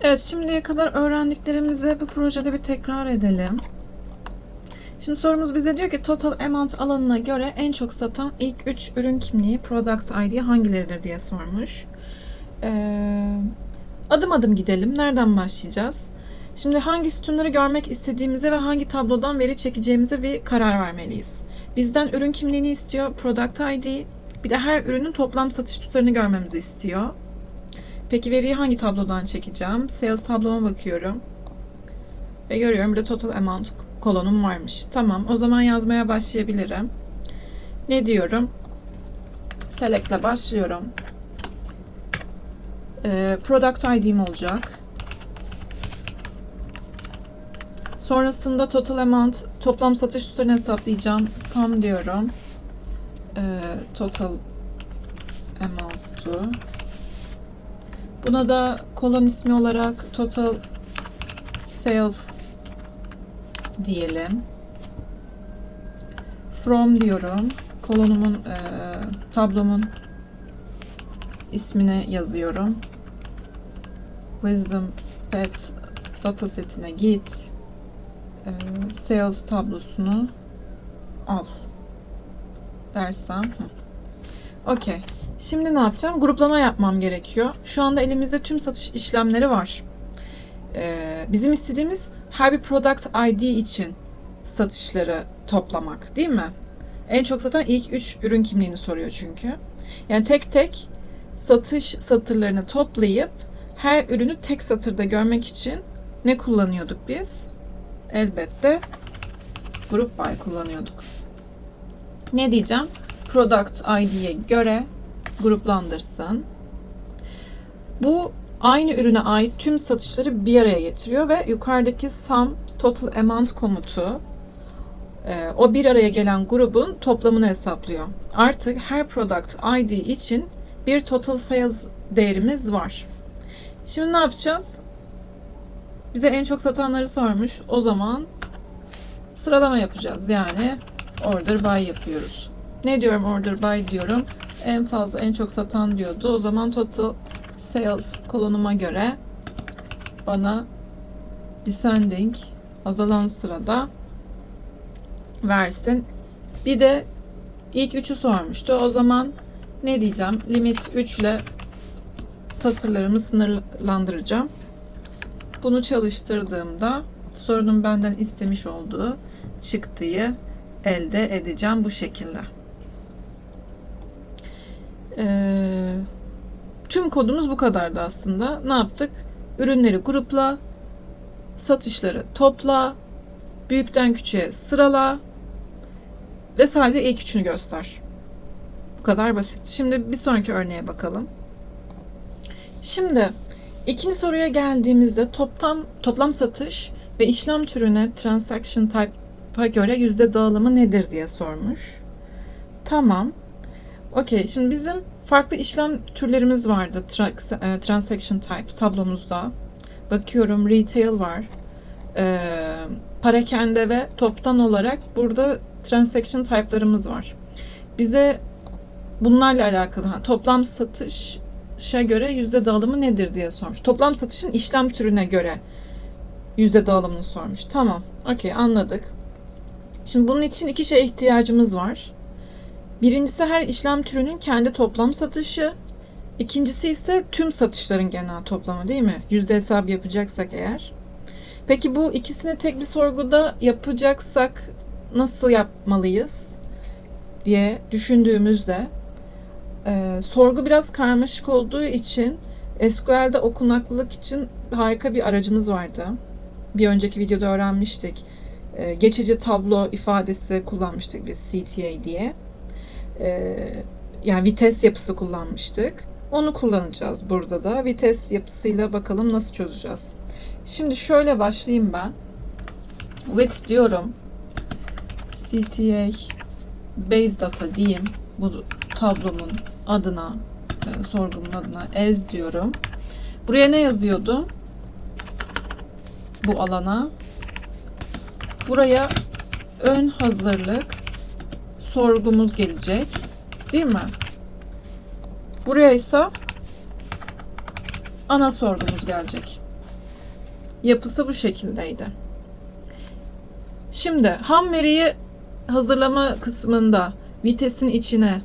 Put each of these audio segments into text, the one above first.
Evet, şimdiye kadar öğrendiklerimizi bu projede bir tekrar edelim. Şimdi sorumuz bize diyor ki total amount alanına göre en çok satan ilk 3 ürün kimliği product ID hangileridir diye sormuş. Ee, adım adım gidelim. Nereden başlayacağız? Şimdi hangi sütunları görmek istediğimize ve hangi tablodan veri çekeceğimize bir karar vermeliyiz. Bizden ürün kimliğini istiyor, product ID, bir de her ürünün toplam satış tutarını görmemizi istiyor. Peki veriyi hangi tablodan çekeceğim? Sales tabloma bakıyorum. Ve görüyorum burada total amount kolonum varmış. Tamam o zaman yazmaya başlayabilirim. Ne diyorum? Select başlıyorum. Ee, product ID'm olacak. Sonrasında total amount toplam satış tutarını hesaplayacağım. Sum diyorum. Ee, total amount'u Buna da kolon ismi olarak total sales diyelim. From diyorum. Kolonumun, e, tablomun ismini yazıyorum. Wisdom Pets datasetine git. E, sales tablosunu al dersem. Okey. Şimdi ne yapacağım? Gruplama yapmam gerekiyor. Şu anda elimizde tüm satış işlemleri var. Ee, bizim istediğimiz her bir product ID için satışları toplamak değil mi? En çok satan ilk 3 ürün kimliğini soruyor çünkü. Yani tek tek satış satırlarını toplayıp her ürünü tek satırda görmek için ne kullanıyorduk biz? Elbette Group By kullanıyorduk. Ne diyeceğim? Product ID'ye göre gruplandırsın. Bu aynı ürüne ait tüm satışları bir araya getiriyor ve yukarıdaki sum total amount komutu e, o bir araya gelen grubun toplamını hesaplıyor. Artık her product ID için bir total sales değerimiz var. Şimdi ne yapacağız? Bize en çok satanları sormuş. O zaman sıralama yapacağız. Yani order by yapıyoruz. Ne diyorum order by diyorum en fazla en çok satan diyordu. O zaman total sales kolonuma göre bana descending azalan sırada versin. Bir de ilk üçü sormuştu. O zaman ne diyeceğim? Limit 3 ile satırlarımı sınırlandıracağım. Bunu çalıştırdığımda sorunun benden istemiş olduğu çıktıyı elde edeceğim bu şekilde. Ee, tüm kodumuz bu kadardı aslında. Ne yaptık? Ürünleri grupla, satışları topla, büyükten küçüğe sırala ve sadece ilk üçünü göster. Bu kadar basit. Şimdi bir sonraki örneğe bakalım. Şimdi ikinci soruya geldiğimizde toplam toplam satış ve işlem türüne transaction type'a göre yüzde dağılımı nedir diye sormuş. Tamam. Okey, şimdi bizim farklı işlem türlerimiz vardı e, transaction type tablomuzda. Bakıyorum retail var. Ee, parakende ve toptan olarak burada transaction type'larımız var. Bize bunlarla alakalı toplam satışa göre yüzde dağılımı nedir diye sormuş. Toplam satışın işlem türüne göre yüzde dağılımını sormuş. Tamam. Okey anladık. Şimdi bunun için iki şey ihtiyacımız var. Birincisi her işlem türünün kendi toplam satışı. İkincisi ise tüm satışların genel toplamı değil mi? Yüzde hesap yapacaksak eğer. Peki bu ikisini tek bir sorguda yapacaksak nasıl yapmalıyız diye düşündüğümüzde e, sorgu biraz karmaşık olduğu için SQL'de okunaklılık için harika bir aracımız vardı. Bir önceki videoda öğrenmiştik. E, geçici tablo ifadesi kullanmıştık biz CTA diye e, yani vites yapısı kullanmıştık. Onu kullanacağız burada da. Vites yapısıyla bakalım nasıl çözeceğiz. Şimdi şöyle başlayayım ben. With diyorum. CTA base data diyeyim. Bu tablomun adına, yani sorgumun adına as diyorum. Buraya ne yazıyordum? Bu alana. Buraya ön hazırlık sorgumuz gelecek. Değil mi? Buraya ise ana sorgumuz gelecek. yapısı bu şekildeydi. Şimdi ham veriyi hazırlama kısmında vitesin içine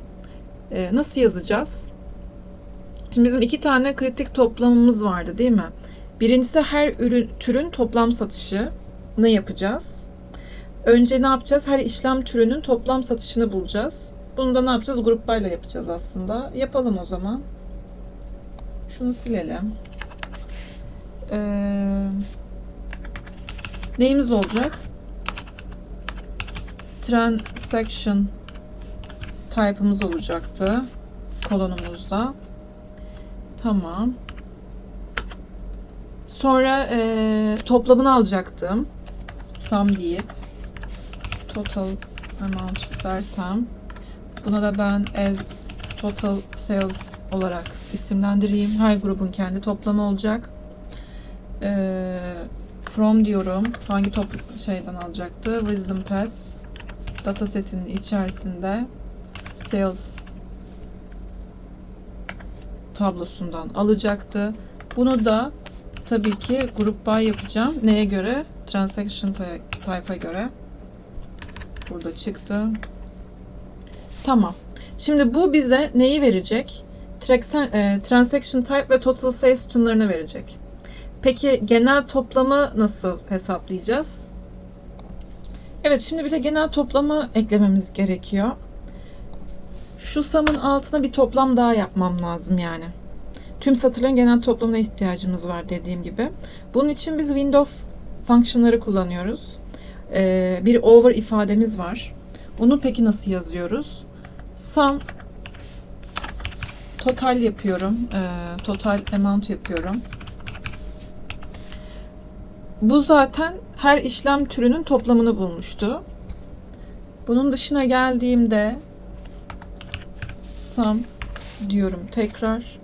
e, nasıl yazacağız? Şimdi bizim iki tane kritik toplamımız vardı değil mi? Birincisi her ürün türün toplam satışı ne yapacağız? Önce ne yapacağız? Her işlem türünün toplam satışını bulacağız. Bunu da ne yapacağız? Gruplarla yapacağız aslında. Yapalım o zaman. Şunu silelim. Ee, neyimiz olacak? Transaction type'ımız olacaktı. Kolonumuzda. Tamam. Sonra e, toplamını alacaktım. Sum deyip total amount dersem buna da ben as total sales olarak isimlendireyim. Her grubun kendi toplamı olacak. E, from diyorum. Hangi top şeyden alacaktı? Wisdom Pets datasetinin içerisinde sales tablosundan alacaktı. Bunu da tabii ki grup by yapacağım. Neye göre? Transaction type'a göre. Burada çıktı. Tamam. Şimdi bu bize neyi verecek? E, Transaction type ve total sales sütunlarını verecek. Peki genel toplamı nasıl hesaplayacağız? Evet şimdi bir de genel toplamı eklememiz gerekiyor. Şu sum'ın altına bir toplam daha yapmam lazım yani. Tüm satırların genel toplamına ihtiyacımız var dediğim gibi. Bunun için biz window fonksiyonları kullanıyoruz. Ee, bir over ifademiz var. Onu peki nasıl yazıyoruz? Sum total yapıyorum. Ee, total amount yapıyorum. Bu zaten her işlem türünün toplamını bulmuştu. Bunun dışına geldiğimde sum diyorum tekrar.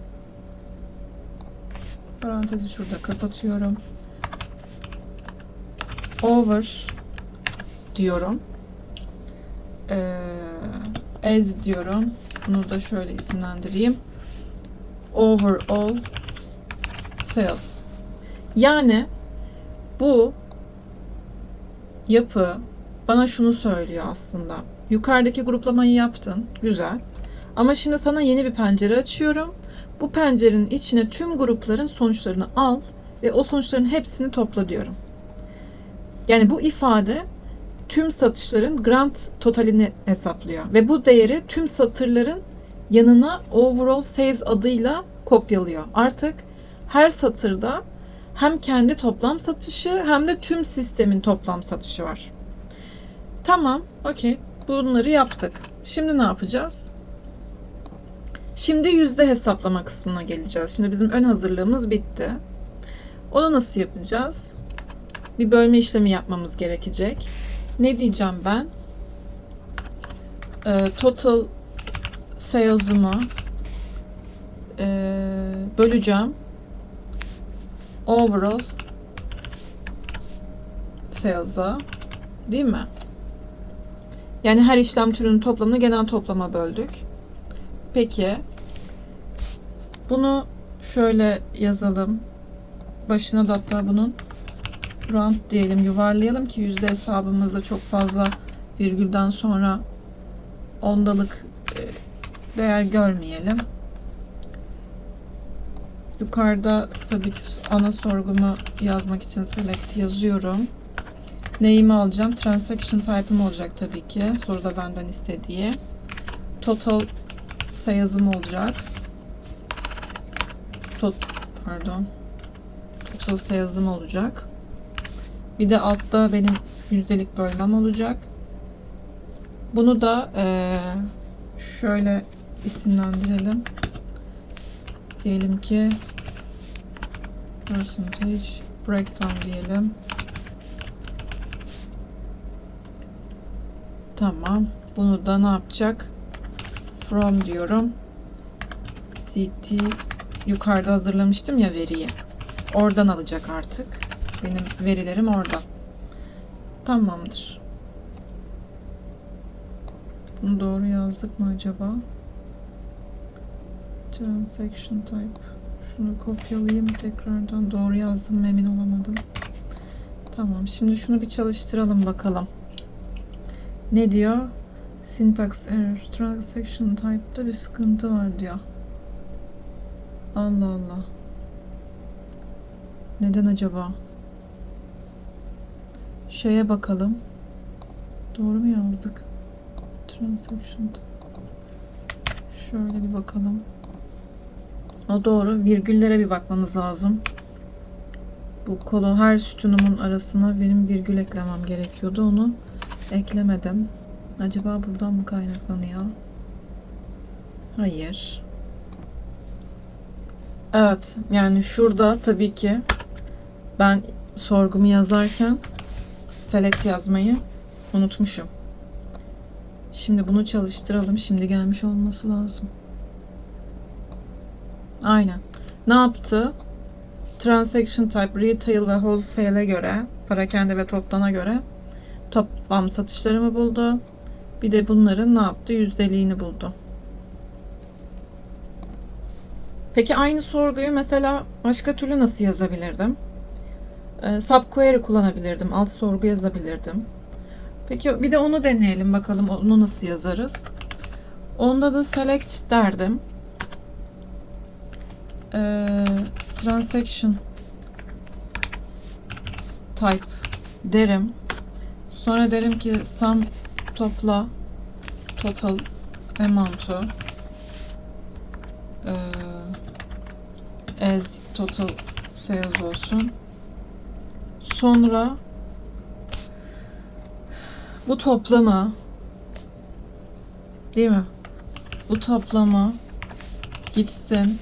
Parantezi şurada kapatıyorum. Over diyorum. Ee, as diyorum. Bunu da şöyle isimlendireyim. Overall sales. Yani bu yapı bana şunu söylüyor aslında. Yukarıdaki gruplamayı yaptın. Güzel. Ama şimdi sana yeni bir pencere açıyorum. Bu pencerenin içine tüm grupların sonuçlarını al ve o sonuçların hepsini topla diyorum. Yani bu ifade tüm satışların grant totalini hesaplıyor ve bu değeri tüm satırların yanına overall sales adıyla kopyalıyor. Artık her satırda hem kendi toplam satışı hem de tüm sistemin toplam satışı var. Tamam, okey. Bunları yaptık. Şimdi ne yapacağız? Şimdi yüzde hesaplama kısmına geleceğiz. Şimdi bizim ön hazırlığımız bitti. Onu nasıl yapacağız? Bir bölme işlemi yapmamız gerekecek. Ne diyeceğim ben? Ee, total sales'ımı e, böleceğim. Overall sales'a değil mi? Yani her işlem türünün toplamını genel toplama böldük. Peki bunu şöyle yazalım. Başına da hatta bunun round diyelim yuvarlayalım ki yüzde hesabımızda çok fazla virgülden sonra ondalık e, değer görmeyelim. Yukarıda tabii ki ana sorgumu yazmak için select yazıyorum. Neyimi alacağım? Transaction type'ım olacak tabii ki. Soruda benden istediği. Total sayazım olacak. Tot pardon. Total sayazım olacak. Bir de altta benim yüzdelik bölmem olacak. Bunu da ee, şöyle isimlendirelim. Diyelim ki percentage breakdown diyelim. Tamam. Bunu da ne yapacak? From diyorum. CT yukarıda hazırlamıştım ya veriyi. Oradan alacak artık. Benim verilerim orada. Tamamdır. Bunu doğru yazdık mı acaba? Transaction type. Şunu kopyalayayım tekrardan. Doğru yazdım emin olamadım. Tamam. Şimdi şunu bir çalıştıralım bakalım. Ne diyor? Syntax error. Transaction type'da bir sıkıntı var diyor. Allah Allah. Neden acaba? Şeye bakalım. Doğru mu yazdık? Transaction. Şöyle bir bakalım. O doğru. Virgüllere bir bakmamız lazım. Bu kolu her sütunumun arasına benim virgül eklemem gerekiyordu. Onu eklemedim. Acaba buradan mı kaynaklanıyor? Hayır. Evet, yani şurada tabii ki ben sorgumu yazarken select yazmayı unutmuşum. Şimdi bunu çalıştıralım. Şimdi gelmiş olması lazım. Aynen. Ne yaptı? Transaction type retail ve wholesale'e göre, parakende ve toptana göre toplam satışlarımı buldu. Bir de bunların ne yaptı? Yüzdeliğini buldu. Peki aynı sorguyu mesela başka türlü nasıl yazabilirdim? Ee, subquery kullanabilirdim. Alt sorgu yazabilirdim. Peki bir de onu deneyelim bakalım onu nasıl yazarız. Onda da select derdim. Ee, transaction type derim. Sonra derim ki sum topla total amount'u ee, as total sales olsun. Sonra bu toplama değil mi? Bu toplama gitsin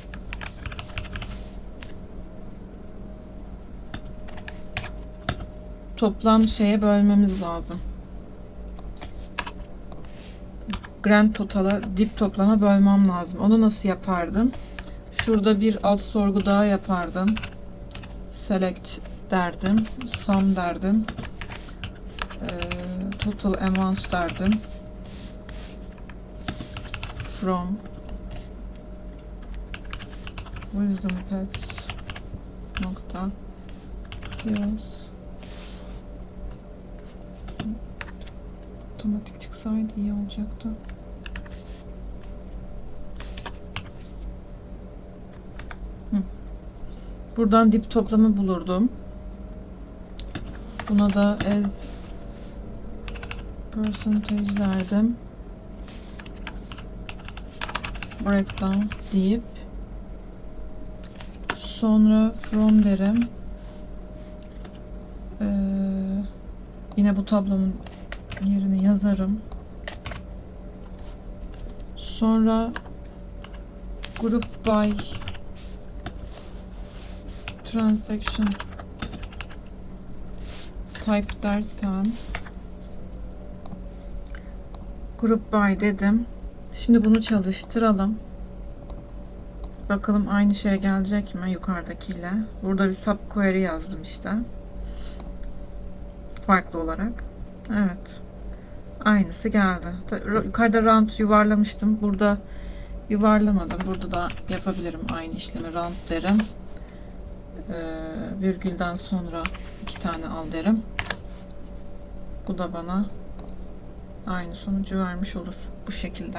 toplam şeye bölmemiz lazım. Grand totala dip toplama bölmem lazım. Onu nasıl yapardım? Şurada bir alt sorgu daha yapardım. Select derdim. Sum derdim. Ee, total amount derdim. From wisdom pets nokta sales otomatik çıksaydı iyi olacaktı. Hı. Buradan dip toplamı bulurdum. Buna da as percentage derdim. Breakdown deyip sonra from derim. Ee, yine bu tablomun yerini yazarım. Sonra group by transaction type dersem group by dedim. Şimdi bunu çalıştıralım. Bakalım aynı şey gelecek mi yukarıdakiyle. Burada bir subquery yazdım işte. Farklı olarak. Evet. Aynısı geldi. Yukarıda round yuvarlamıştım. Burada yuvarlamadım. Burada da yapabilirim aynı işlemi. Round derim. Ee, virgülden sonra iki tane al derim. Bu da bana aynı sonucu vermiş olur. Bu şekilde.